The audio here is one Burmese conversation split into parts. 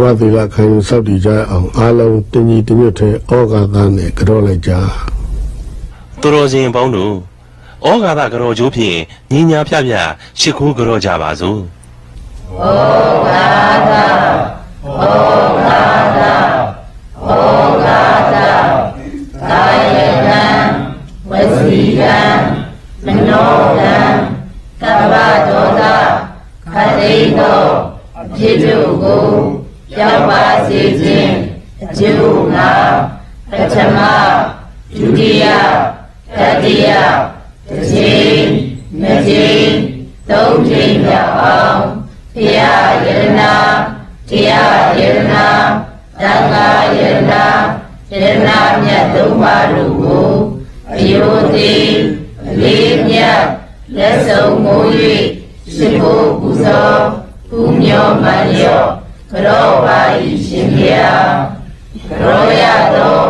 ဝတိကခံယူစောက်တည်ကြအောင်အားလုံးတင်းကြီးတင်းညွတ်တဲ့ဩဃာသနဲ့ကြောလိုက်ကြသူတော်စင်ပေါင်းတို့ဩဃာသကတော်ကျိုးဖြင့်ညီညာဖြဖြရှ िख ိုးကြောကြပါစို့ဝစီကံမနောကံကပ္ပဒေါသခတိတောအဖြစ်တို့ကို ရောက်ပါစေခြင်းအကျိုးငါပထမဒုတိယတတိယတစ်ချိန်နှစ်ချိန်သုံးချိန်မြောက်အောင်ဖရာယရနာတရားယရနာသံဃာယရနာယရနာမြတ်သုံးပါးတို့ကိုအယုတိအလေးမြတ်လက်ဆုံးမိုး၍ရှိဖို့ပူဇော်ပူမျောမှန်လျော့ ကြောပါ၏ရှင်ဖျားကြောရသော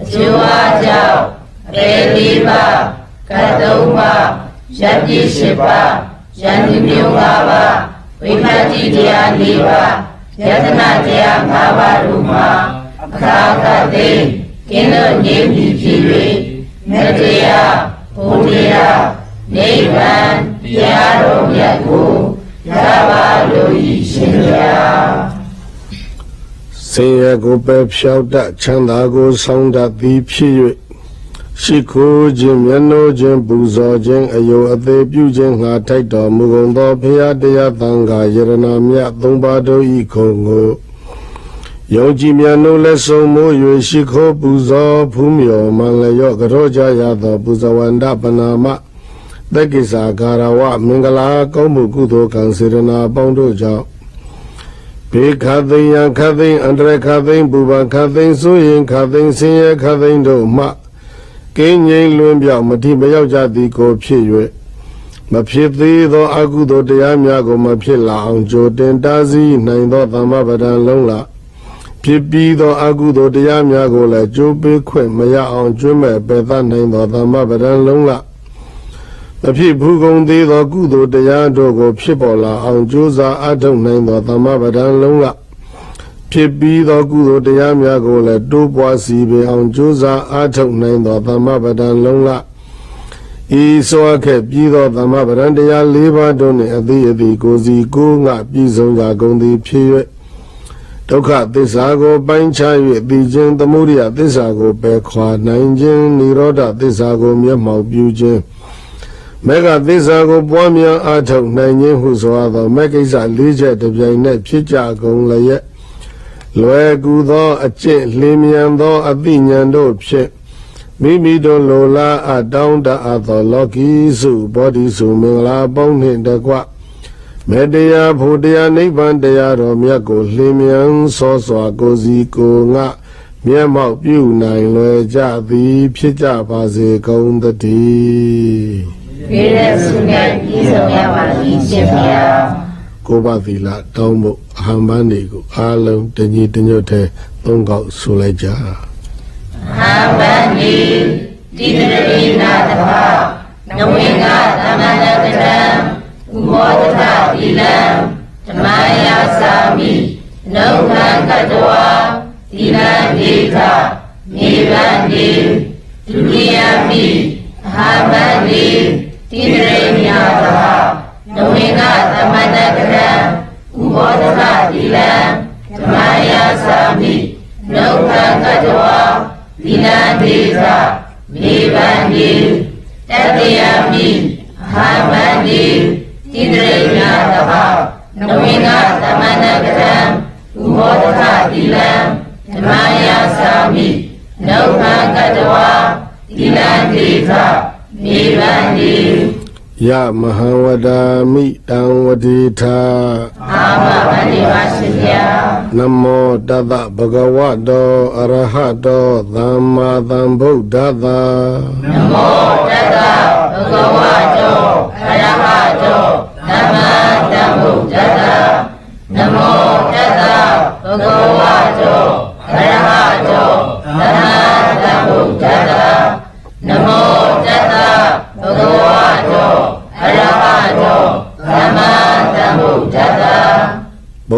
အကျိုးအားကြောင့်အပေလေးပါးကတ်သုံးပါးရတ္တိရှိပါးယန္တိမျိုး၅ပါးဝိပဿတိတရား၄ပါးယတနာတရား၅ပါးတို့မှာအခါကသိကင်းလို့ငြိမ်းပြီးဖြစ်၍မတရားဘုရားနိဗ္ဗာန်တရားတော်မြတ်ကိုရပါလို့ဤရှင်ဘုရားဆ င်းရဲကိုပဲဖြောက်တတ်ချမ်းသာကိုဆောင်းတတ်သည်ဖြစ်၍ရှိခိုးခြင်းမျက်နှိုးခြင်းပူဇော်ခြင်းအယုအသေးပြုခြင်းငါထိုက်တော်မူကုန်သောဖရာတရားသံဃာယရနာမြတ်သုံးပါးတို့ဤခုံကိုယုံကြည်မြတ်နိုးလက်ဆုံးမိုး၍ရှိခိုးပူဇော်ဖူးမြော်မှန်လျော့ကြောကြရသောပူဇဝန္ဒပနာမသက်ကိစ္စကာရဝမင်္ဂလာကောင်းမှုကုသိုလ်ကံစေရနာအပေါင်းတို့ကြောင့် ဘေခသိယံခသိယံအန္တရခသိယံပူပန်ခသိယံဆိုရင်ခသိယံဆင်းရဲခသိယံတို့မှကင်းငြိမ်လွင်ပြောင်းမတိမရောက်ကြသည်ကိုဖြစ်၍မဖြစ်သေးသောအကုသိုလ်တရားများကိုမဖြစ်လာအောင်ကြိုတင်တားဆီးနိုင်သောသမ္မာပဒံလုံးလာဖြစ်ပြီးသောအကုသိုလ်တရားများကိုလည်းကြိုးပေးခွင့်မရအောင်ကျွမ်းမဲ့ပယ်သနိုင်သောသမ္မာပဒံလုံးလာ မဖြစ်ဘူးကုန်သေးသောကုသိုလ်တရားတို့ကို ဖြစ်ပေါ်လာအောင်ကြိုးစားအထောက်နိုင်သောသမ္မာပဒံလုံးလဖြစ်ပြီးသောကုသိုလ်တရားများကိုလည်းတိုးပွားစီပင်အောင်ကြိုးစားအထောက်နိုင်သောသမ္မာပဒံလုံးလဤဆိုအပ်ခဲ့ပြီးသောသမ္မာပဒံတရား၄ပါးတို့နှင့်အသေးအသေးကိုစီကိုငါပြည်စုံကြကုန်သည်ဖြစ်၍ဒုက္ခသစ္စာကိုပိုင်းခြား၍သိခြင်းသမုဒိယသစ္စာကိုပယ်ခွာနိုင်ခြင်းនិရောဓသစ္စာကိုမျက်မှောက်ပြုခြင်း မေဃသစ္စာကိုပွားများအားထုတ်နိုင်ခြင်းဟုဆိုသောမေကိစ္စ၄ချက်တစ်ပြိုင်နက်ဖြစ်ကြကုန်လျက်လွယ်ကူသောအကျင့်လင်းမြန်သောအသိဉာဏ်တို့ဖြင့်မိမိတို့လိုလားအပ်တောင်းတအပ်သောလောကီစုဘောဓိစုမင်္ဂလာပေါင်းနှင့်တကွမေတ္တရားဖို့တရားနိဗ္ဗာန်တရားတော်မြတ်ကိုလင်းမြန်စောစွာကိုစီကိုငါမျက်မှောက်ပြုနိုင်လွယ်ကြသည်ဖြစ်ကြပါစေကုန်သတည်း ပြေရဆုနဲ့ပြည့်စုံရပါ၏ရှင်ဘုရားကိုဘသီလတောင်းဖို့အဟံပန်းတွေကိုအားလုံးတညီတညွတ်တဲ့သုံးကောက်ဆိုလိုက်ကြဟာမန္တိတိတရိနာတဖနဝေငါသမဏကတံဥမောတထသီလံဓမ္မယာစာမိနုခံကတဝါသီလံဒေခမေဗန္တိဒုတိယမိဟာမန္တိ တိတရိနာတဖနဝေငါသမဏကတံဥမောတထသီလံဓမ္မယာစာမိနုခံကတဝါသီလံဒေသမေဗန္တိတတယမိဟာမန္တိတိတရိညာတဟနဝေငါသမဏကတံဥမောတထသီလံဓမ္မယာစာမိနုခံကတဝါသီလံဒေသ မေဗန္တိယမဟာဝဒာမိတံဝတိထာအာမဗန္တိပါရှင်ဗျာနမောတတဗဂဝတောအရဟတောသမ္မာသမ္ဗုဒ္ဓသာနမောတတဘဂဝတောအရဟတောသမ္မာသမ္ဗုဒ္ဓတ္တနမောတတဘဂဝတောအရဟတောသမ္မာသမ္ဗုဒ္ဓတ္တနမောတတဘဂဝတောအရဟတောသမ္မာသမ္ဗု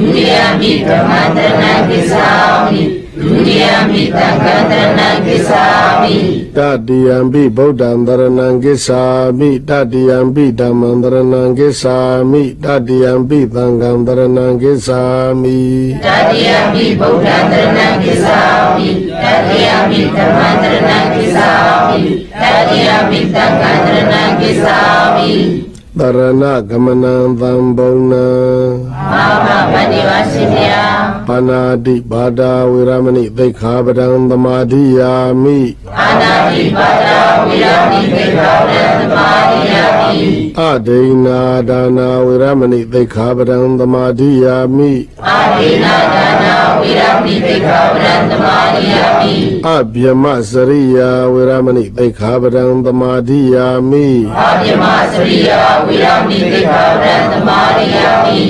ဒုတိယမိဓမ္မံတရဏံကိသာမိဒုတိယမိသံဃံတရဏံကိသာမိတတိယံပိဗုဒ္ဓံတရဏံဂစ္ဆာမိတတိယံပိဓမ္မံတရဏံဂစ္ဆာမိတတိယံပိသံဃံတရဏံဂစ္ဆာမိတတိယမိဗုဒ္ဓံတရဏံကိသာမိတတိယမိဓမ္မံတရဏံကိသာမိတတိယမိသံဃံတရဏံကိသာမိ တရဏဂမနံသံဘုံနံမာမဗန္ဒီဝရှိမြာ ပါဏာတိဘာဒာဝေရမဏိသိက္ခာပဒံသမာဓိယာမိအာနာတိပါဒာဝိရာမိသေဘာဝရသမာရိယာမိအဒိနာဒါနာဝေရမဏိသိက္ခာပဒံသမာဓိယာမိအာဒိနာဒါနာဝိရာမိသေဘာဝရသမာရိယာမိအဗျမစရိယာဝေရမဏိသိက္ခာပဒံသမာဓိယာမိအာပြမစရိယာဝိရာမိသေဘာဝရသမာရိယာမိ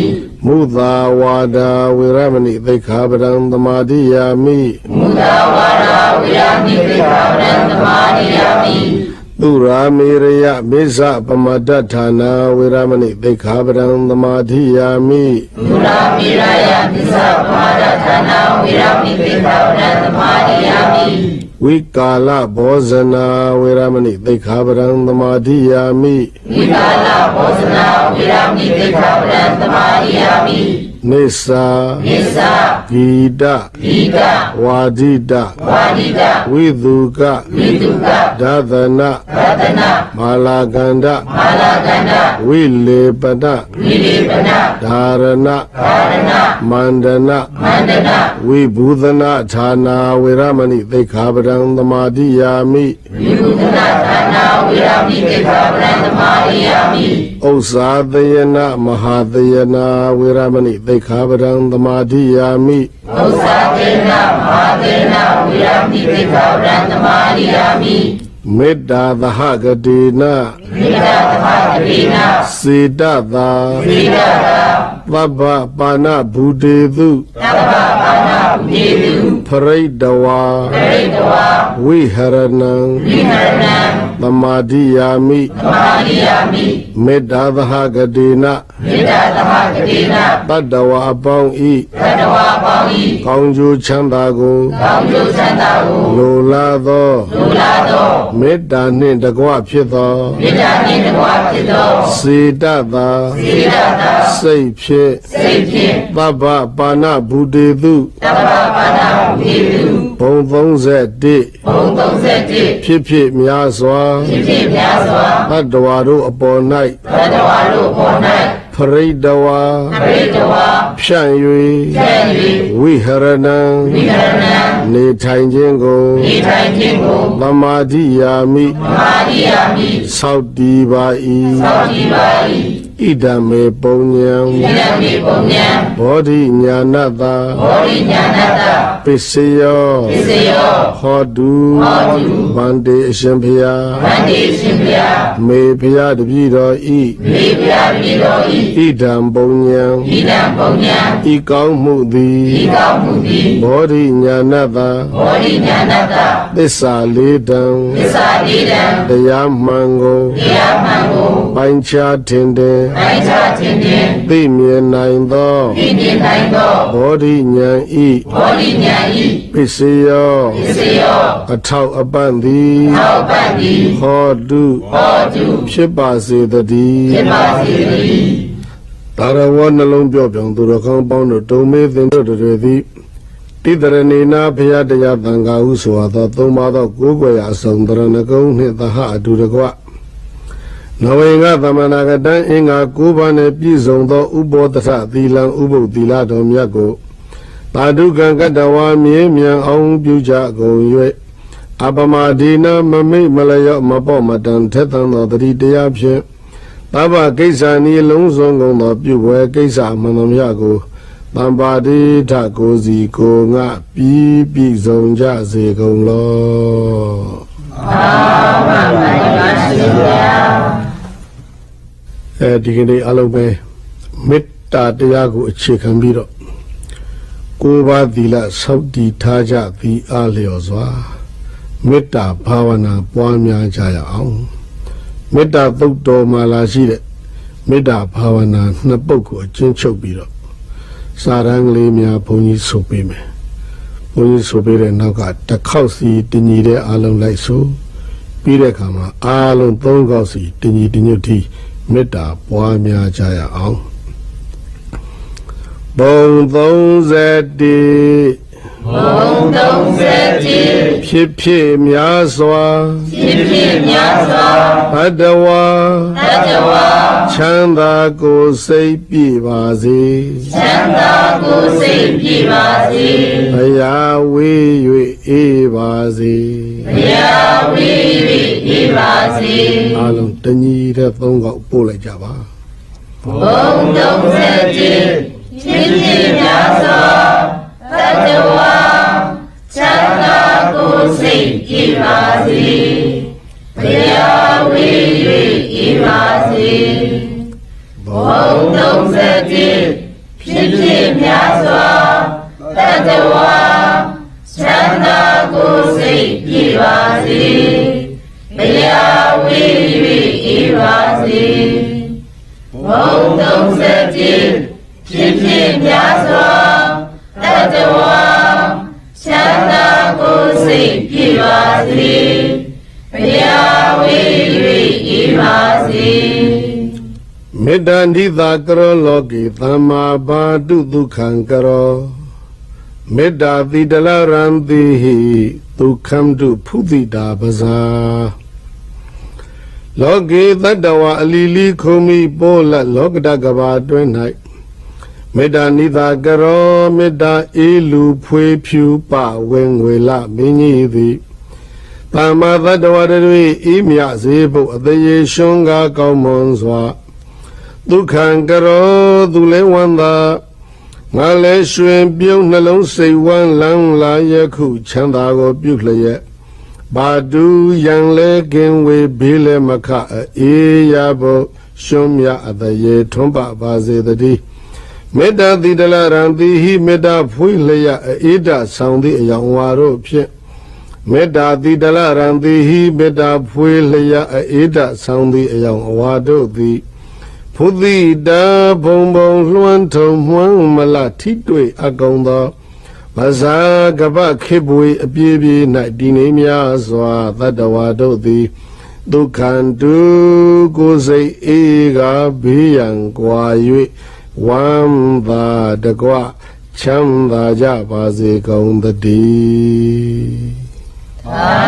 မုသာဝါဒာဝေရမဏိသိက္ခာပဒံသမာဓိယာမိမုဒဝါဒဝိရာမိသေဘာဝရသမာရိယာမိသူရာမေရယမေဇပမတ္တဌာနာဝေရမဏိသိက္ခာပဒံသမာဓိယာမိမုရာမိရာယသစ္စာပါဒဌာနာဝိရာမိသေဘာဝရသမာရိယာမိ ဝိကာလဘောဇနာဝေရမဏိသိက္ခာပဒံသမာဓိယာမိဝိကာလဘောဇနာဝိရာမိသေဘာဝရသမာရိယာမိနိစ္စာနိစ္စဂီတဒီကဝါဒိတဝါဒိတဝိသုကဝိတုကဒါသနရတနာမာလာကန္ဒမာလာကန္နာဝိလေပနဝိလေပနာဓာရဏကာရဏမန္ဒနမန္တနာဝိဘူသနာဌာနာဝေရမဏိသိက္ခာပဒံသမာဓိယာမိဝိပုဒနာဌာနာဝိရာမိတေခာပရံသမာရိယာမိဥစ္စာသယနာမဟာသယနာဝေရမဏိသိက္ခာပဒံသမာဓိယာမိဥစ္စာတေနမဟာတေနဝိရာမိတေခာပရံသမာရိယာမိမေတ္တာသဟဂတိနမိဒာသဘာတိနာစေတသာသီလတာသဗ္ဗပါဏဘူတေသုသဗ္ဗ ပါဏဝိတုဖရိတဝါပရိတဝါဝိဟရဏံဝိဟရဏံသမာဓိယာမိသမာရိယာမိမေတ္တာသဟဂတိနမိဒာသဘာတိနာတတ္တဝါအပေါင်းဤသတ္တဝါပေါင်းဤကောင်းကျိုးချမ်းသာကိုကောင်းကျိုးချမ်းသာကိုလိုလားသောလူလာသောမေတ္တာနှင့်တကွဖြစ်သောမေတ္တာနှင့်တကွာ ဖြစ်သောစေတသာသီလတာစိတ်ဖြင့်စိတ်ဖြင့်သဗ္ဗပါဏဘူတေသုသဗ္ဗပါဏဝိတုဘုံ31ဘုံ31ဖြစ်ဖြစ်များစွာဖြစ်ဖြစ်များစွာတတ္တဝါတို့အပေါ်၌သတ္တဝါတို့ပေါ်၌ဖ ရိတဝါပရိတဝါဖြန့်ကျဲ့၍ဝိဟရဏံ၍ဝိဟရဏံနေထိုင်ခြင်းကိုဤထိုင်ခြင်းကိုသမာဓိယာမိမာရိယာမိသောက်တည်ပါ၏သောကြည်ပါ၏ဣဒံမေပုံညံဣဒံမေပုံညံဘောဓိညာဏတ္တဘောရိညာဏတပစ္စယောပစ္စယောဟောတုဟောတုဗန္တေအရှင်ဖျားဗန္တိရှင်ဗျာမေဖျားတပည့်တော်ဤမေဗျာပိတော်ဤဣဒံပုံညံဣဒံပုံညံဤကောင်းမှုသည်ဤကောင်းမှုသည်ဘောဓိညာဏတ္တဘောရိညာဏတသစ္စာလေးတံသစ္စာတိတံတရားမှန်ကိုတရားမှန်ကိုပိုင်းခြားထင်တယ်နိုင်ချခြင်းဖြင့်သိမြင်နိုင်သောသိမြင်နိုင်သောဘောဓိညာဤဘောရိညာဤပစ္စယောပစ္စယောအထောက်အပံ့သည်ထောက်ပံ့သည်ဟောတုဟောတုဖြစ်ပါစေတည်းဖြစ်ပါစေတည်းဒါရဝနှလုံးပြော့ပြောင်သူတော်ကောင်းပေါင်းတို့ဒုံမေသင်တို့တွေသည်တိတရဏီနာဘုရားတရားသံဃာဟုဆိုသောသုံးပါးသောကိုးကွယ်ရာအစုံတရဏဂုံနှင့်သဟအတူတကွနဝေငါသမဏဂတံအင်္ဂါ၉ပါးနှင့်ပြည့်စုံသောဥပောတထသီလံဥပုပ်သီလတော်မြတ်ကိုသာဓုကံကတ္တဝါမြဲမြံအောင်ပြုကြကုန်၍ အပမဒေနမမိတ်မလျော့မပေါ့မတန်ထက်သန်သောတတိတရားဖြင့်သဗ္ဗကိစ္စနီလုံးစုံကုန်သောပြုပွဲကိစ္စအမှန်သမျှကိုတမ္ပါတိထကိုစီကိုငါပြီးပြည့်စုံကြစေကုန်လောမှန်ပါပါရှင်ဗျာအဲဒီကနေ့အလုံးပဲမေတ္တာတရားကိုအခြေခံပြီးတော့ကိုးပါးသီလစောင့်တည်ထားကြသည်အားလျော်စွာ မေတ္တာဘာဝနာပွားများကြရအောင်မေတ္တာသုတ်တော်မှာလာရှိတဲ့မေတ္တာဘာဝနာနှစ်ပုဒ်ကိုအကျဉ်းချုပ်ပြီးတော့စာရန်ကလေးများဘုန်းကြီးဆိုပေးမယ်ဘုန်းကြီးဆိုပေးတဲ့နောက်ကတစ်ခေါက်စီတင်ညီတဲ့အားလုံးလိုက်ဆိုပြီးတဲ့အခါမှာအားလုံးသုံးခေါက်စီတင်ကြီးတင်ညွတ်တီမေတ္တာပွားများကြရအောင်ဘုံ30တိ ဘုံ30တိဖြစ်ဖြစ်များစွာဖြစ်ဖြစ်များစွာဘဒ္ဒဝါတတဝါချမ်းသာကိုယ်စိတ်ပြည့်ပါစေချမ်းသာကိုယ်စိတ်ပြည့်ပါစေဘယာဝေး၍အေးပါစေဘုရားဝိဝိဤပါစေအားလုံးတညီတဲ့သုံးခေါက်ပို့လိုက်ကြပါဘုံ30တိဖြစ်ဖြစ်များစွာတတဝါချမ်းသာကိုယ် စိတ်ပြည့်ပါစေဘုရားဝိဝိဤပါစေဘုံ30တိဖြစ်ဖြစ်များစွာတတဝါချမ်းသာကိုယ်စိတ်ပြည့်ပါစေဘုရားဝိဝိဤပါစေဘုံ30တိဖြစ်ဖြစ်များစွာ ည့်ပါစေဘုရားဝိဝိဤပါစေမေတ္တာနိသာကရောလောကေသမ္မာဘာတုဒုက္ခံကရောမေတ္တာတိတလရံတိဟိဒုက္ခံတုဖုတိတာပဇာလောကေတတ္တဝအလီလီခုံမီပေါ်လတ်လောကတကဘာတွင်၌မေတ္တာနိသာကရောမေတ္တာအေလူဖွေဖြူပဝင်ငွေလမင်းကြီးသည် သမ္မာတတ္တဝတတွေဤမြစေဖို့အသေးရှုံးကားကောင်းမွန်စွာဒုက္ခံကရောသူလဲဝန္တာငါလဲရွှင်ပြုံးနှလုံးစိတ်ဝမ်းလန်းလာယခုချမ်းသာကိုပြုလျက်ဘာတူယံလဲကင်ဝေဘေးလဲမခအေးရဖို့ရှုံးမြအတရေထွန်းပပါစေတည်းမေတ္တာတိတလရံတိဟိမေတ္တာဖွေးလျက်အေဒဆောင်သည့်အယောင်ဝါတို့ဖြင့် မေတ္တာတိတလရံတိဟိမေတ္တာဖွေးလျက်အေဒဆောင်သည့်အယောင်အဝါတို့သည်ဖုတိတာဘုံဘုံလွှမ်းထုံမှန်းမလထိတွေ့အကောင်သောမဇာကပခေပွေအပြေးပြေး၌တည်နေများစွာတတ္တဝါတို့သည်ဒုက္ခံတုကိုယ်စိတ်အေးကဘေးရန်ကွာ၍ဝမ်းသာတကွချမ်းသာကြပါစေကုန်သတည်း သာ